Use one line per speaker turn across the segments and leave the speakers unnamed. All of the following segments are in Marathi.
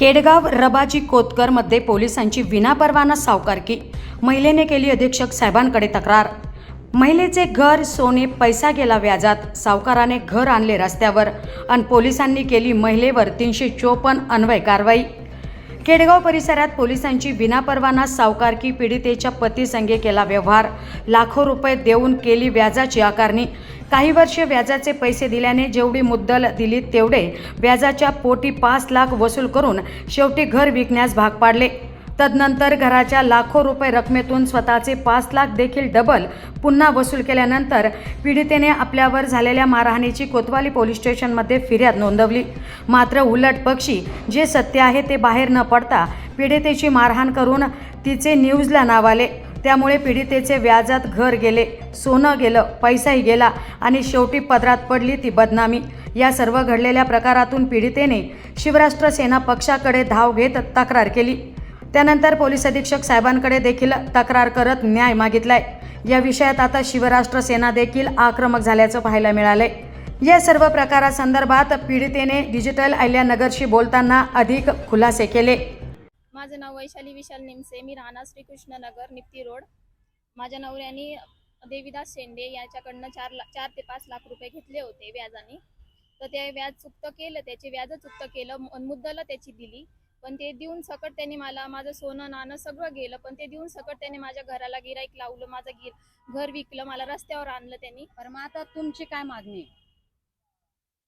केडगाव रबाजी कोतकरमध्ये पोलिसांची विनापरवाना सावकारकी महिलेने केली अधीक्षक साहेबांकडे तक्रार. महिलेचे घर सोने पैसा गेला व्याजात. सावकाराने घर आणले रस्त्यावर. आणि पोलिसांनी केली महिलेवर तीनशे चोपन्न अन्वय कारवाई. केडगाव परिसरात पोलिसांची विनापरवाना सावकारकी पीडितेच्या पतीसंगे केला व्यवहार. लाखो रुपये देऊन केली व्याजाची आकारणी. काही वर्षे व्याजाचे पैसे दिल्याने जेवढी मुद्दल दिली तेवढे व्याजाच्या पोटी पाच लाख वसूल करून शेवटी घर विकण्यास भाग पाडले. तदनंतर घराच्या लाखो रुपये रकमेतून स्वतःचे पाच लाख देखील डबल पुन्हा वसूल केल्यानंतर पीडितेने आपल्यावर झालेल्या मारहाणीची कोतवाली पोलीस स्टेशनमध्ये फिर्याद नोंदवली. मात्र उलट पक्षी जे सत्य आहे ते बाहेर न पडता पीडितेची मारहाण करून तिचे न्यूजला नाव आले त्यामुळे पीडितेचे व्याजात घर गेले सोनं गेलं पैसाही गेला आणि शेवटी पदरात पडली ती बदनामी. या सर्व घडलेल्या प्रकारातून पीडितेने शिवराष्ट्र सेना पक्षाकडे धाव घेत तक्रार केली. त्यानंतर पोलीस अधीक्षक साहेबांकडे देखील तक्रार करत न्याय मागितलाय. या विषयात आता शिवराष्ट्र सेना देखील आक्रमक झाल्याचं पाहायला मिळालंय. या सर्व प्रकारासंदर्भात पीडितेने डिजिटल अहिल्यानगरशी बोलताना अधिक खुलासे केले.
माझं नाव वैशाली विशाल निमसे. मी राहणार श्रीकृष्णनगर निप्ती रोड. माझ्या नवऱ्याने देवीदास शेंडे याच्याकडनं चार ला चार ते पाच लाख रुपये घेतले होते व्याजाने. तर ते व्याज चुकतं केलं त्याचे व्याज चुकतं केलं मु- मुद्दल त्याची दिली. पण ते देऊन सकट त्यांनी मला माझं सोनं नाणं सगळं गेलं पण ते देऊन सकट त्यांनी माझ्या घराला गिराईक लावलं माझं गिर घर विकलं मला रस्त्यावर आणलं त्यांनी.
तर मग आता तुमची काय मागणी आहे?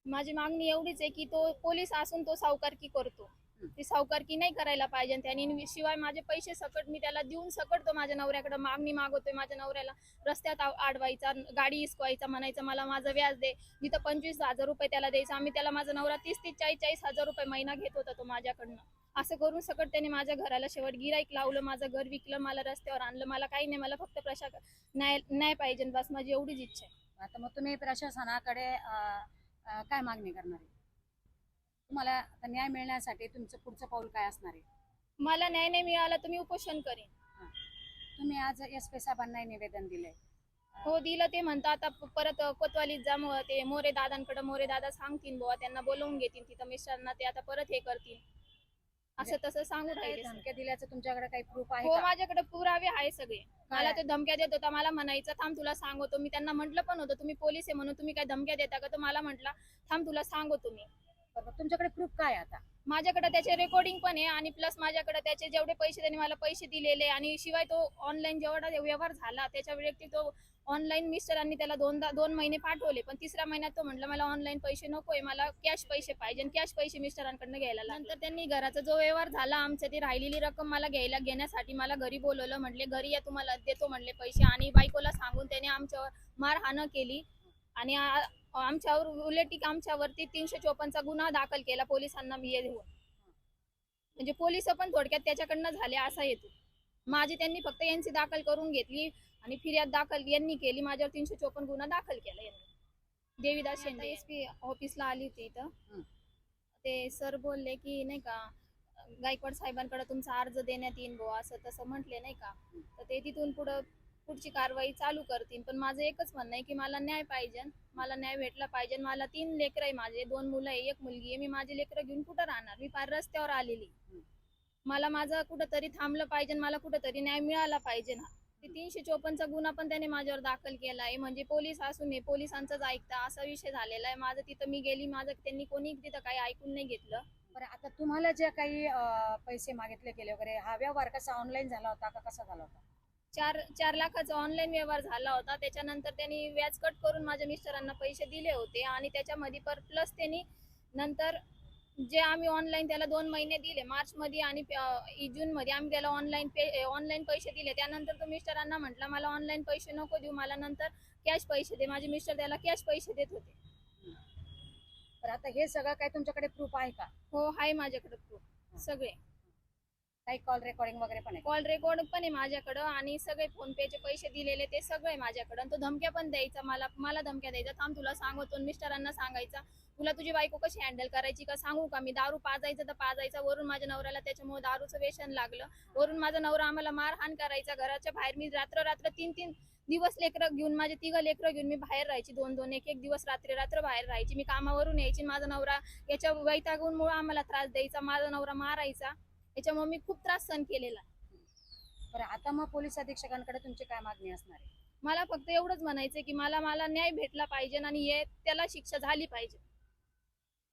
माझी मागणी एवढीच आहे की तो पोलीस असून तो सावकारकी करतो. ती सावकारकी नाही करायला पाहिजे आणि त्याने शिवाय माझे पैसे सकट मी त्याला देऊन सकट तो माझ्या नवऱ्याकडे मागणी मागवतोय. माझ्या नवऱ्याला रस्त्यात आव- अडवायचा गाडी इसकवायचा म्हणायचं मला माझं व्याज दे. जिथं पंचवीस हजार रुपये त्याला द्यायचं. आम्ही त्याला माझा नवरा तीस तीस चाळीस चाळीस हजार रुपये महिना घेत होता तो माझ्याकडनं. असं करून सकट त्याने माझ्या घराला शेवट गिराईक लावलं माझं घर विकलं मला रस्त्यावर आणलं मला काही नाही मला फक्त प्रशा न्याय न्याय पाहिजे बस माझी एवढीच इच्छा आहे.
आता मग तुम्ही प्रशासनाकडे काय मागणी करणार आहे? तुम्हाला आता न्याय मिळण्यासाठी तुमचं पुढचं पाऊल काय असणार आहे?
मला न्याय नाही मिळाला तर मी उपोषण करेन.
तुम्ही आज एस पी साहेबांना निवेदन दिलंय.
हो दिलं ते म्हणतात आता परत कोतवालीत जा ते मोरे दादांकडे मोरे दादा सांगतील बुवा त्यांना बोलवून घेतील तिथं मिस्टरांना ते आता परत हे करतील. असं तसं सांगू राहिले.
धमक्या दिल्याचं तुमच्याकडे काही प्रूफ आहे
हो
का?
माझ्याकडे पुरावे आहे सगळे. मला? ते धमक्या देत होता मला म्हणायचं थांब तुला सांगतो. मी त्यांना म्हटलं पण होतं तुम्ही पोलीस आहे म्हणून तुम्ही काय धमक्या देता का? तो मला म्हटला थांब तुला सांगतो मी.
बरं, मग तुमच्याकडे प्रूफ काय आहे आता?
माझ्याकडे त्याचे रेकॉर्डिंग पण आहे आणि प्लस माझ्याकडे त्याचे जेवढे पैसे त्यांनी मला पैसे दिलेले आणि शिवाय तो ऑनलाईन जेवढा व्यवहार झाला त्याच्या व्यतिरिक्त तो ऑनलाईन मिस्टरांनी त्याला दोनदा दोन महिने पाठवले पण तिसऱ्या महिन्यात तो म्हटलं मला ऑनलाईन पैसे नकोय मला कॅश पैसे पाहिजे कॅश पैसे मिस्टरांकडनं घ्यायला नंतर त्यांनी घराचा जो व्यवहार झाला आमच्या ती राहिलेली रक्कम मला घ्यायला घेण्यासाठी मला घरी बोलवलं म्हटले घरी या तुम्हाला देतो म्हटले पैसे आणि बायकोला सांगून त्याने आमच्यावर मारहाण केली आणि आमच्यावर उलटी आमच्यावरती तीनशे चोपन्नचा गुन्हा दाखल केला पोलिसांना मी देऊन म्हणजे पोलीस पण थोडक्यात त्याच्याकडनं झाले असा येतो माझी त्यांनी फक्त यांची दाखल करून घेतली आणि फिर्याद दाखल यांनी केली. माझ्यावर तीनशे चोपन्न गुन्हा दाखल केला यांनी. देवीदास शेंडे एस पी ऑफिसला आली होती इथं. ते सर बोलले की नाही का गायकवाड साहेबांकडे तुमचा अर्ज देण्यात येईन बुवा असं तसं म्हटले नाही का. तर ते तिथून पुढं पुढची कारवाई चालू करतील. पण माझं एकच म्हणणं आहे की मला न्याय पाहिजे मला न्याय भेटला पाहिजे मला तीन लेकरं आहे माझे. दोन मुलं आहे एक मुलगी आहे. मी माझे लेकरं घेऊन कुठं राहणार? मी फार रस्त्यावर आलेली. मला माझं कुठंतरी थांबलं पाहिजे मला कुठंतरी न्याय मिळाला पाहिजे ना. ते तीनशे चोपन्नचा गुन्हा पण त्याने माझ्यावर दाखल केला आहे म्हणजे पोलीस असून नये पोलिसांचंच ऐकता असा विषय झालेला आहे. माझं तिथं मी गेली माझं त्यांनी कोणी तिथं काही ऐकून नाही घेतलं.
बरं आता तुम्हाला जे काही अं, पैसे मागितले गेले वगैरे हा व्यवहार कसा ऑनलाईन झाला होता का कसा झाला होता?
चार चार लाखाचा ऑनलाईन व्यवहार झाला होता. त्याच्यानंतर त्यांनी व्याज कट करून माझ्या मिस्टरांना पैसे दिले होते आणि त्याच्यामध्ये पर प्लस त्यांनी नंतर जे आम्ही ऑनलाईन त्याला दोन महिने दिले मार्च मध्ये आणि जून मध्ये आम्ही त्याला ऑनलाईन पे ऑनलाईन पैसे दिले. त्यानंतर तो मिस्टरांना म्हटला मला ऑनलाईन पैसे नको देऊ मला नंतर कॅश पैसे दे. माझे मिस्टर त्याला कॅश पैसे देत होते.
तर आता हे सगळं काय तुमच्याकडे प्रूफ आहे का?
हो आहे माझ्याकडे proof. सगळे.
काही कॉल रेकॉर्डिंग वगैरे पण आहे.
कॉल रेकॉर्ड पण आहे माझ्याकडं आणि सगळे फोन पेचे पैसे दिलेले ते सगळे माझ्याकडं. तो धमक्या पण द्यायचा मला मला धमक्या द्यायचा. थांब तुला सांगतो मिस्टरांना सांगायचा. तुला तुझी बायको कशी हँडल करायची का सांगू का? मी दारू पाजायचं तर पाजायचा. वरून माझ्या नवऱ्याला त्याच्यामुळे दारूचं व्यसन लागलं. वरून माझा नवरा आम्हाला मारहाण करायचा. घराच्या बाहेर मी रात्र रात्र तीन तीन दिवस लेकरं घेऊन माझे तिघं लेकरं घेऊन मी बाहेर राहायची. दोन दोन एक एक दिवस रात्री रात्र बाहेर राहायची. मी कामावरून यायची माझा नवरा याच्या वैतागूनमुळे आम्हाला त्रास द्यायचा. माझा नवरा मारायचा. याच्यामुळे मी खूप त्रास सहन केलेला
बरं आता मग पोलीस अधीक्षकांकडे तुमची काय मागणी असणार आहे?
मला फक्त एवढंच म्हणायचं की मला मला न्याय भेटला पाहिजे आणि हे त्याला शिक्षा झाली पाहिजे.